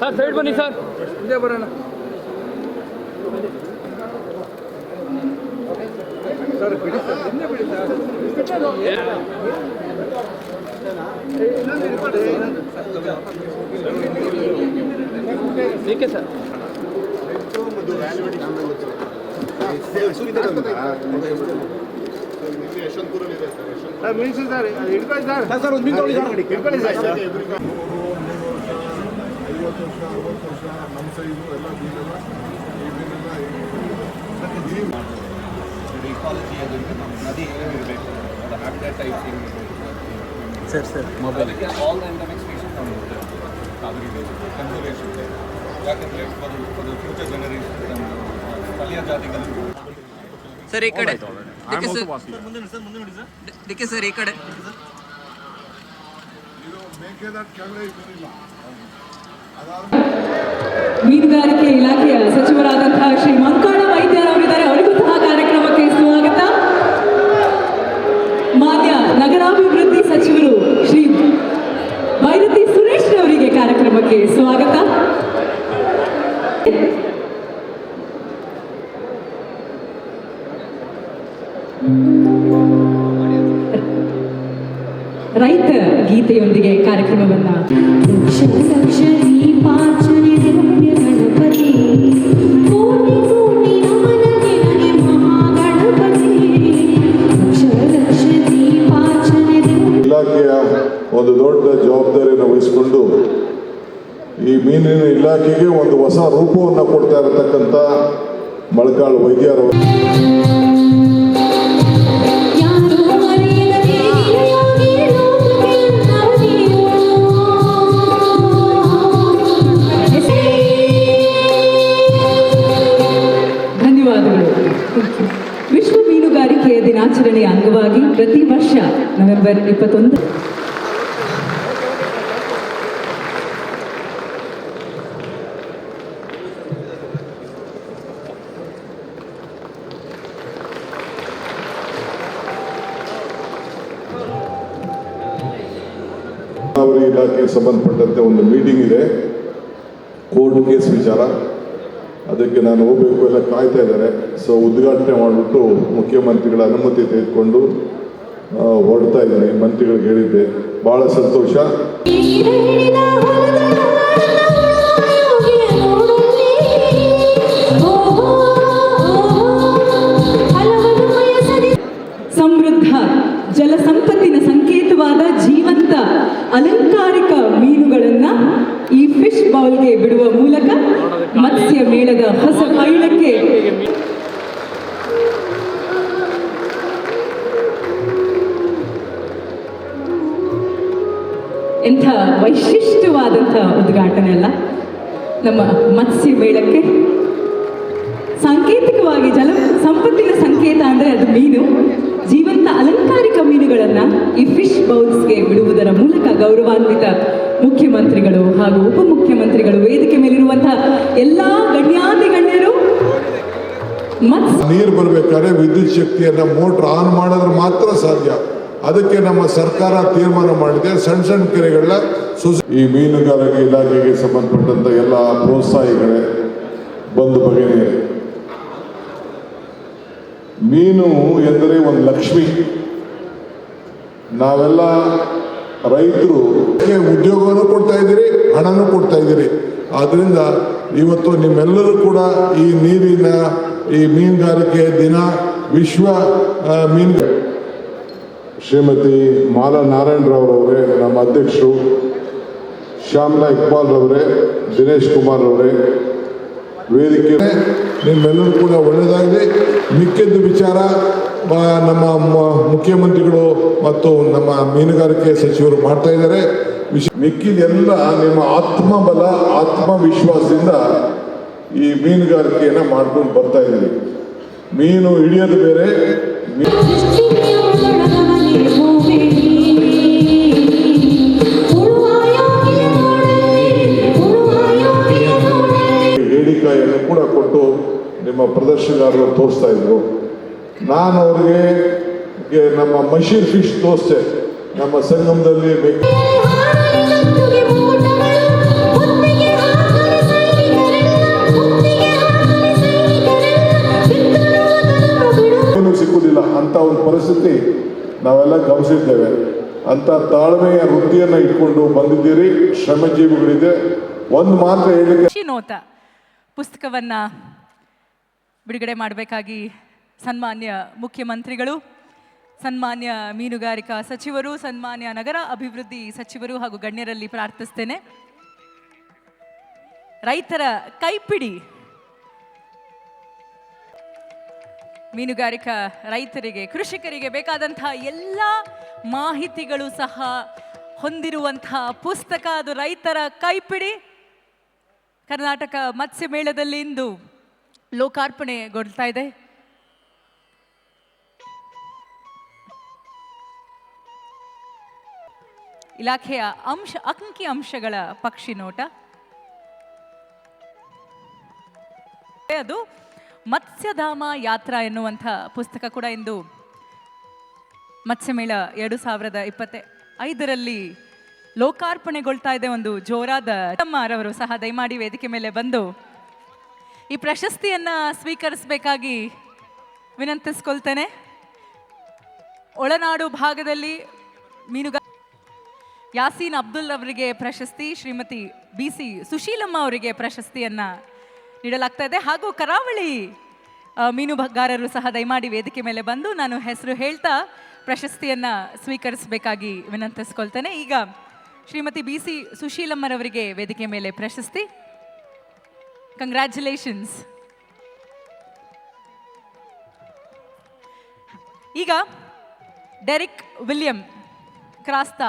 Sir side ಬನ್ನಿ sir. ಇದೇ ಬರೋಣ. ಸರ್ ಬಿಡಿ ಸರ್ ಇನ್ನೇ ಬಿಡಿ ಸರ್. ಏಕೆ ಸರ್. ಸರ್ ಮೀನ್ಸ್ ಸರ್ ಹಿಡ್ಕೊಳ್ಳಿ ಸರ್. ಸರ್ ಒಂದು ಸರ್. ಹಿಡ್ಕೊಳ್ಳಿ ಸರ್. ಐವತ್ತು ವರ್ಷ ಅರವತ್ತು ವರ್ಷ ನಮ್ಮ ಸೈಜು ಎಲ್ಲ ಮೀನೆಲ್ಲ ಈ ಮೀನೆಲ್ಲ ಈ ಇಕಾಲಜಿ ಅದರಿಂದ ನಮ್ಮ ನದಿ ಏನಿರಬೇಕು ಅದು ಹ್ಯಾಬಿಟೇಟ್ ಟೈಪ್ಸ್ ಏನಿರಬೇಕು ಸರ್ ಸರ್ ಅದಕ್ಕೆ ಆಲ್ ಎಂಡಮಿಕ್ ಸ್ಪೀಷೀಸ್ ನಾವು ಕಾವೇರಿ ಕನ್ಸರ್ವೇಷನ್ ಯಾಕಂದರೆ ಅದು ಅದು ಫ್ಯೂಚರ್ ಜನರೇಷನ್ ಸ್ಥಳೀಯ ಜಾತಿಗಳು ಸರ್ ಈ ಕಡೆ ಡಿಕೆ ಸರ್ ಡಿಕೆ ಸರ್ ಈ ಕಡೆ ಇದು ಮೇಕೆದಾಟು ಕೆಳಗಡೆ ಇದ್ದಿಲ್ಲ ಮೀನುಗಾರಿಕೆ ಇಲಾಖೆಯ ಸಚಿವರಾದಂತಹ ಶ್ರೀ ಮಂಕೋಣ ವೈದ್ಯರಿದ್ದಾರೆ ಅವರಿದ್ದಾರೆ. ಅವರಿಗೂ ಸಹ ಕಾರ್ಯಕ್ರಮಕ್ಕೆ ಸ್ವಾಗತ. ಮಾನ್ಯ ನಗರಾಭಿವೃದ್ಧಿ ಸಚಿವರು ಶ್ರೀ ಭೈರತಿ ಸುರೇಶ್ ಅವರಿಗೆ ಕಾರ್ಯಕ್ರಮಕ್ಕೆ ಸ್ವಾಗತ. ದೀಪಾರ್ಚನೆ ಕಾರ್ಯಕ್ರಮವನ್ನು ಇಲಾಖೆಯ ಒಂದು ದೊಡ್ಡ ಜವಾಬ್ದಾರಿಯನ್ನು ವಹಿಸಿಕೊಂಡು ಈ ಮೀನಿನ ಇಲಾಖೆಗೆ ಒಂದು ಹೊಸ ರೂಪವನ್ನು ಕೊಡ್ತಾ ಇರತಕ್ಕಂಥ ಮಳಕಾಳು ವೈದ್ಯರವರು ನವೆಂಬರ್ ಇಪ್ಪತ್ತೊಂದು. ಇಲಾಖೆಗೆ ಸಂಬಂಧಪಟ್ಟಂತೆ ಒಂದು ಮೀಟಿಂಗ್ ಇದೆ. ಕೋರ್ಟ್ ಕೇಸ್ ವಿಚಾರ. ಅದಕ್ಕೆ ನಾನು ಹೋಗಬೇಕು ಎಲ್ಲ ಕಾಯ್ತಾ ಇದ್ದಾರೆ. ಸೊ ಉದ್ಘಾಟನೆ ಮಾಡಿಬಿಟ್ಟು ಮುಖ್ಯಮಂತ್ರಿಗಳ ಅನುಮತಿ ತೆಗೆದುಕೊಂಡು ಹೊರಡ್ತಾ ಇದ್ದೀನಿ ಮಂತ್ರಿಗಳಿಗೆ ಹೇಳಿದ್ದೆ. ಬಹಳ ಸಂತೋಷ. ಸಮೃದ್ಧ ಜಲ ಸಂಪತ್ತಿನ ಸಂಕೇತವಾದ ಜೀವಂತ, ಅಲಂಕಾರಿಕ ಮೀನುಗಳನ್ನ ಈ ಫಿಶ್ ಬೌಲ್ಗೆ ಬಿಡುವ ಮೂಲಕ ಮತ್ಸ್ಯ ಮೇಳದ ಹೊಸ ವೈಶಿಷ್ಟ್ಯವಾದಂಥ ಉದ್ಘಾಟನೆ ಅಲ್ಲ ನಮ್ಮ ಮತ್ಸ್ಯ ಮೇಳಕ್ಕೆ. ಸಾಂಕೇತಿಕವಾಗಿ ಜಲ ಸಂಪತ್ತಿನ ಸಂಕೇತ ಅಂದರೆ ಅದು ಮೀನು. ಜೀವಂತ ಅಲಂಕಾರಿಕ ಮೀನುಗಳನ್ನು ಈ ಫಿಶ್ ಬೌಲ್ಸ್ಗೆ ಬಿಡುವುದರ ಮೂಲಕ ಗೌರವಾನ್ವಿತ ಮುಖ್ಯಮಂತ್ರಿಗಳು ಹಾಗೂ ಉಪಮುಖ್ಯಮಂತ್ರಿಗಳು ವೇದಿಕೆ ಮೇಲಿರುವಂತಹ ಎಲ್ಲ ಗಣ್ಯಾತಿ ಗಣ್ಯರು. ನೀರು ಬರಬೇಕಾದ್ರೆ ವಿದ್ಯುತ್ ಶಕ್ತಿಯನ್ನು ಮೋಟ್ರ್ ಆನ್ ಮಾಡಿದ್ರೆ ಮಾತ್ರ ಸಾಧ್ಯ. ಅದಕ್ಕೆ ನಮ್ಮ ಸರ್ಕಾರ ತೀರ್ಮಾನ ಮಾಡಿದೆ. ಸಣ್ಣ ಸಣ್ಣ ಕೆರೆಗಳ ಈ ಮೀನುಗಾರಿಕೆ ಇಲಾಖೆಗೆ ಸಂಬಂಧಪಟ್ಟಂತ ಎಲ್ಲ ಪ್ರೋತ್ಸಾಹಿಗಳೇ ಬಂದು ಬಗೆನೇ ಮೀನು ಎಂದರೆ ಒಂದು ಲಕ್ಷ್ಮಿ. ನಾವೆಲ್ಲ ರೈತರು ಉದ್ಯೋಗವನ್ನು ಕೊಡ್ತಾ ಇದ್ದೀರಿ, ಹಣನೂ ಕೊಡ್ತಾ ಇದ್ದೀರಿ. ಆದ್ದರಿಂದ ಇವತ್ತು ನಿಮ್ಮೆಲ್ಲರೂ ಕೂಡ ಈ ನೀರಿನ, ಈ ಮೀನುಗಾರಿಕೆ ದಿನ, ವಿಶ್ವ ಮೀನುಗಾರಿಕೆ ಮೀನು ಶ್ರೀಮತಿ ಮಾಲಾ ನಾರಾಯಣರಾವ್ರವರೇ, ನಮ್ಮ ಅಧ್ಯಕ್ಷರು ಶ್ಯಾಮ್ಲಾ ಇಕ್ಬಾಲ್ ರವರೇ ದಿನೇಶ್ ಕುಮಾರ್ ಅವರೇ ವೇದಿಕೆ ನಿಮ್ಮೆಲ್ಲರೂ ಕೂಡ ಒಳ್ಳೆಯದಾಗಲಿ. ಮಿಕ್ಕಿದ್ದು ವಿಚಾರ ನಮ್ಮ ಮುಖ್ಯಮಂತ್ರಿಗಳು ಮತ್ತು ನಮ್ಮ ಮೀನುಗಾರಿಕೆ ಸಚಿವರು ಮಾಡ್ತಾ ಇದ್ದಾರೆ. ಮಿಕ್ಕಿದೆಲ್ಲ ನಿಮ್ಮ ಆತ್ಮಬಲ, ಆತ್ಮವಿಶ್ವಾಸದಿಂದ ಈ ಮೀನುಗಾರಿಕೆಯನ್ನು ಮಾಡ್ಕೊಂಡು ಬರ್ತಾ ಇದ್ದೀವಿ. ಮೀನು ಹಿಡಿಯೋದು ಬೇರೆ ಪ್ರದರ್ಶನಗಾರರು ತೋರಿಸ್ತಾ ಇದ್ರು. ನಾನು ಅವ್ರಿಗೆ ನಮ್ಮ ಮೈಸೂರ್ ಫಿಶ್ ತೋರಿಸ್ತೆ. ನಮ್ಮ ಸಂಗಮದಲ್ಲಿ ಸಿಕ್ಕುದಿಲ್ಲ. ಅಂತ ಒಂದು ಪರಿಸ್ಥಿತಿ ನಾವೆಲ್ಲ ಗಮನಿಸಿದ್ದೇವೆ. ಅಂತ ತಾಳ್ಮೆಯ ವೃತ್ತಿಯನ್ನು ಇಟ್ಕೊಂಡು ಬಂದಿದ್ದೀರಿ. ಶ್ರಮಜೀವಿಗಳಿದೆ. ಒಂದು ಮಾತ್ರ ಹೇಳಿಕೆ ಪುಸ್ತಕವನ್ನು ಬಿಡುಗಡೆ ಮಾಡಬೇಕಾಗಿ ಸನ್ಮಾನ್ಯ ಮುಖ್ಯಮಂತ್ರಿಗಳು, ಸನ್ಮಾನ್ಯ ಮೀನುಗಾರಿಕಾ ಸಚಿವರು, ಸನ್ಮಾನ್ಯ ನಗರ ಅಭಿವೃದ್ಧಿ ಸಚಿವರು ಹಾಗೂ ಗಣ್ಯರಲ್ಲಿ ಪ್ರಾರ್ಥಿಸ್ತೇನೆ. ರೈತರ ಕೈಪಿಡಿ. ಮೀನುಗಾರಿಕಾ ರೈತರಿಗೆ, ಕೃಷಿಕರಿಗೆ ಬೇಕಾದಂತಹ ಎಲ್ಲ ಮಾಹಿತಿಗಳು ಸಹ ಹೊಂದಿರುವಂತಹ ಪುಸ್ತಕ ಅದು ರೈತರ ಕೈಪಿಡಿ. ಕರ್ನಾಟಕ ಮತ್ಸ್ಯ ಮೇಳದಲ್ಲಿ ಇಂದು ಲೋಕಾರ್ಪಣೆಗೊಳ್ತಾ ಇದೆ. ಇಲಾಖೆಯ ಅಂಶ ಅಂಕಿ ಅಂಶಗಳ ಪಕ್ಷಿ ನೋಟ. ಅದು ಮತ್ಸ್ಯಧಾಮ ಯಾತ್ರಾ ಎನ್ನುವಂಥ ಪುಸ್ತಕ ಕೂಡ ಇಂದು ಮತ್ಸ್ಯಮೇಳ ಎರಡು ಸಾವಿರದ ಇಪ್ಪತ್ತ ಐದರಲ್ಲಿ ಲೋಕಾರ್ಪಣೆಗೊಳ್ತಾ ಇದೆ. ಒಂದು ಜೋರಾದ ಅಮ್ಮಾರವರು ಸಹ ದಯಮಾಡಿ ವೇದಿಕೆ ಮೇಲೆ ಬಂದು ಈ ಪ್ರಶಸ್ತಿಯನ್ನು ಸ್ವೀಕರಿಸಬೇಕಾಗಿ ವಿನಂತಿಸ್ಕೊಳ್ತೇನೆ. ಒಳನಾಡು ಭಾಗದಲ್ಲಿ ಮೀನುಗಾರ ಯಾಸೀನ್ ಅಬ್ದುಲ್ ಅವರಿಗೆ ಪ್ರಶಸ್ತಿ, ಶ್ರೀಮತಿ ಬಿ ಸಿ ಸುಶೀಲಮ್ಮ ಅವರಿಗೆ ಪ್ರಶಸ್ತಿಯನ್ನು ನೀಡಲಾಗ್ತಾ ಇದೆ. ಹಾಗೂ ಕರಾವಳಿ ಮೀನುಗಾರರು ಸಹ ದಯಮಾಡಿ ವೇದಿಕೆ ಮೇಲೆ ಬಂದು ನಾನು ಹೆಸರು ಹೇಳ್ತಾ ಪ್ರಶಸ್ತಿಯನ್ನು ಸ್ವೀಕರಿಸಬೇಕಾಗಿ ವಿನಂತಿಸ್ಕೊಳ್ತೇನೆ. ಈಗ ಶ್ರೀಮತಿ ಬಿ ಸಿ ಸುಶೀಲಮ್ಮರವರಿಗೆ ವೇದಿಕೆ ಮೇಲೆ ಪ್ರಶಸ್ತಿ. ಕಂಗ್ರ್ಯಾಚುಲೇಷನ್ಸ್ ಈಗ ಡೆರಿಕ್ ವಿಲಿಯಂ ಕ್ರಾಸ್ತ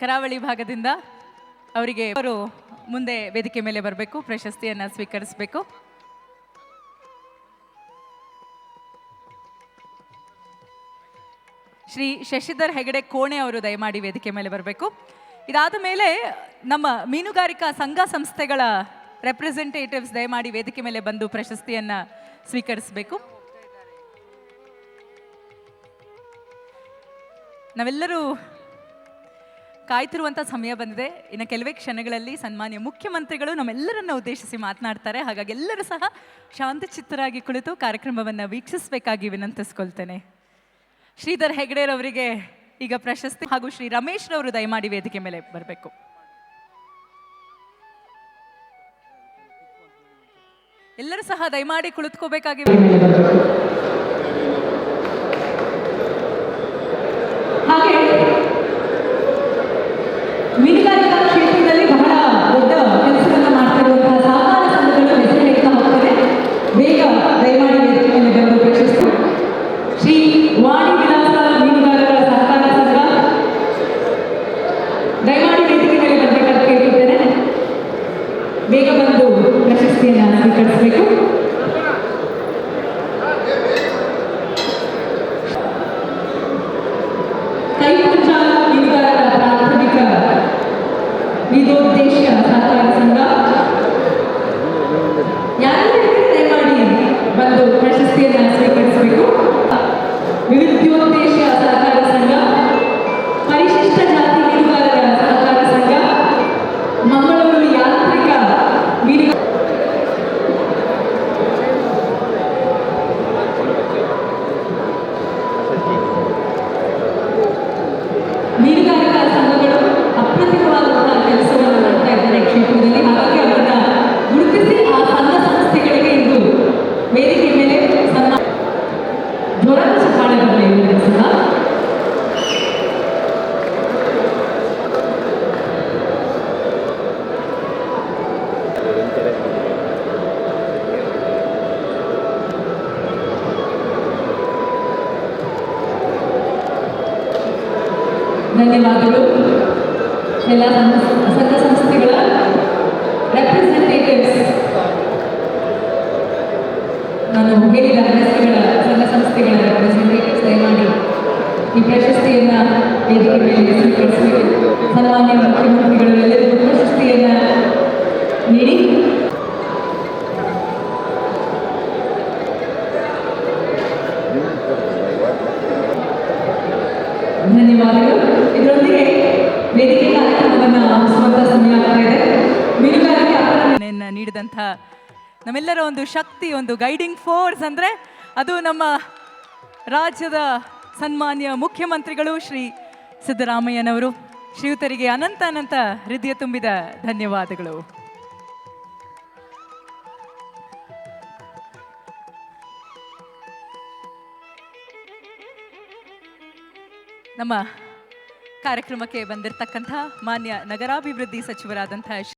ಕರಾವಳಿ ಭಾಗದಿಂದ ಅವರಿಗೆ ಅವರು ಮುಂದೆ ವೇದಿಕೆ ಮೇಲೆ ಬರಬೇಕು, ಪ್ರಶಸ್ತಿಯನ್ನು ಸ್ವೀಕರಿಸಬೇಕು. ಶ್ರೀ ಶಶಿಧರ್ ಹೆಗಡೆ ಕೋಣೆ ಅವರು ದಯಮಾಡಿ ವೇದಿಕೆ ಮೇಲೆ ಬರಬೇಕು. ಇದಾದ ಮೇಲೆ ನಮ್ಮ ಮೀನುಗಾರಿಕಾ ಸಂಘ ಸಂಸ್ಥೆಗಳ ರೆಪ್ರೆಸೆಂಟೇಟಿವ್ಸ್ ದಯಮಾಡಿ ವೇದಿಕೆ ಮೇಲೆ ಬಂದು ಪ್ರಶಸ್ತಿಯನ್ನು ಸ್ವೀಕರಿಸಬೇಕು. ನಾವೆಲ್ಲರೂ ಕಾಯ್ತಿರುವಂಥ ಸಮಯ ಬಂದಿದೆ. ಇನ್ನು ಕೆಲವೇ ಕ್ಷಣಗಳಲ್ಲಿ ಸನ್ಮಾನ್ಯ ಮುಖ್ಯಮಂತ್ರಿಗಳು ನಮ್ಮೆಲ್ಲರನ್ನ ಉದ್ದೇಶಿಸಿ ಮಾತನಾಡ್ತಾರೆ. ಹಾಗಾಗಿ ಎಲ್ಲರೂ ಸಹ ಶಾಂತಚಿತ್ತರಾಗಿ ಕುಳಿತು ಕಾರ್ಯಕ್ರಮವನ್ನು ವೀಕ್ಷಿಸಬೇಕಾಗಿ ವಿನಂತಿಸ್ಕೊಳ್ತೇನೆ. ಶ್ರೀಧರ್ ಹೆಗ್ಡೆರವರಿಗೆ ಈಗ ಪ್ರಶಸ್ತಿ ಹಾಗೂ ಶ್ರೀ ರಮೇಶ್ ರವರು ದಯಮಾಡಿ ವೇದಿಕೆ ಮೇಲೆ ಬರಬೇಕು. ಎಲ್ಲರೂ ಸಹ ದಯಮಾಡಿ ಕುಳಿತುಕೋಬೇಕಾಗಿ ಧನ್ಯವಾದಗಳು. ಎಲ್ಲ ಸಂಘ ಸಂಸ್ಥೆಗಳ ರೆಪ್ರೆಸೆಂಟೇಟಿವ್ಸ್ ನಾನು ಹೇಳಿದ ಸಂಸ್ಥೆಗಳ, ಸಂಘ ಸಂಸ್ಥೆಗಳ ರೆಪ್ರೆಸೆಂಟೇಟಿವ್ಸ್ ದಯಮಾಡಿ ಈ ಪ್ರಶಸ್ತಿಯನ್ನು ವೇದಿಕೆ ಮೇಲೆ ಸ್ವೀಕರಿಸಿದೆ ಸನ್ಮಾನ್ಯ ಮುಖ್ಯಮಂತ್ರಿಗಳು ಪ್ರಶಸ್ತಿಯನ್ನು ನೀಡಿ. ಧನ್ಯವಾದಗಳು. ನೀಡಿದಂಥ ನಮ್ಮೆಲ್ಲರ ಒಂದು ಶಕ್ತಿ, ಒಂದು ಗೈಡಿಂಗ್ ಫೋರ್ಸ್ ಅಂದರೆ ಅದು ನಮ್ಮ ರಾಜ್ಯದ ಸನ್ಮಾನ್ಯ ಮುಖ್ಯಮಂತ್ರಿಗಳು ಶ್ರೀ ಸಿದ್ದರಾಮಯ್ಯನವರು. ಶ್ರೀಯುತರಿಗೆ ಅನಂತ ಅನಂತ ಹೃದಯ ತುಂಬಿದ ಧನ್ಯವಾದಗಳು. ನಮ್ಮ ಕಾರ್ಯಕ್ರಮಕ್ಕೆ ಬಂದಿರತಕ್ಕಂಥ ಮಾನ್ಯ ನಗರಾಭಿವೃದ್ಧಿ ಸಚಿವರಾದಂಥ